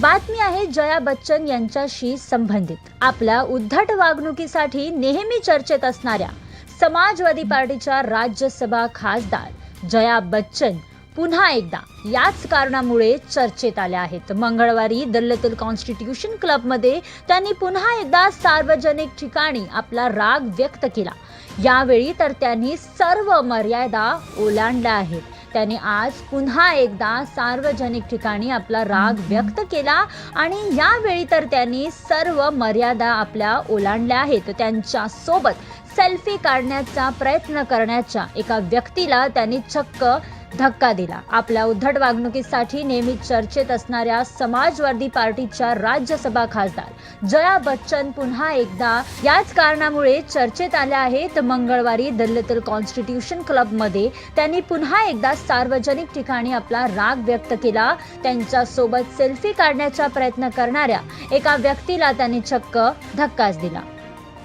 बातमी आहे जया बच्चन यांच्याशी संबंधित. आपल्या उद्धट वागणुकीसाठी नेहमी चर्चेत असणाऱ्या समाजवादी पार्टीच्या राज्यसभा खासदार जया बच्चन पुन्हा एकदा याच कारणामुळे चर्चेत आल्या आहेत. मंगळवारी दिल्लीतील कॉन्स्टिट्यूशन क्लबमध्ये त्यांनी पुन्हा एकदा सार्वजनिक ठिकाणी आपला राग व्यक्त केला. यावेळी तर त्यांनी सर्व मर्यादा ओलांडल्या आहेत. त्यांनी आज पुन्हा एकदा सार्वजनिक ठिकाणी आपला राग व्यक्त केला आणि यावेळी तर त्यांनी सर्व मर्यादा आपल्या ओलांडल्या आहेत. त्यांच्यासोबत सेल्फी काढण्याचा प्रयत्न करण्याच्या एका व्यक्तीला त्यांनी चक्क धक्का दिला. आपल्या उद्धट वागणुकीसाठी नेहमी चर्चेत असणाऱ्या समाजवादी पार्टीच्या राज्यसभा खासदार जया बच्चन पुन्हा एकदा याच कारणामुळे चर्चेत आल्या आहेत. मंगळवारी दिल्लीतील कॉन्स्टिट्यूशन क्लबमध्ये त्यांनी पुन्हा एकदा सार्वजनिक ठिकाणी आपला राग व्यक्त केला. त्यांच्यासोबत सेल्फी काढण्याचा प्रयत्न करणाऱ्या एका व्यक्तीला त्यांनी चक्क धक्काच दिला.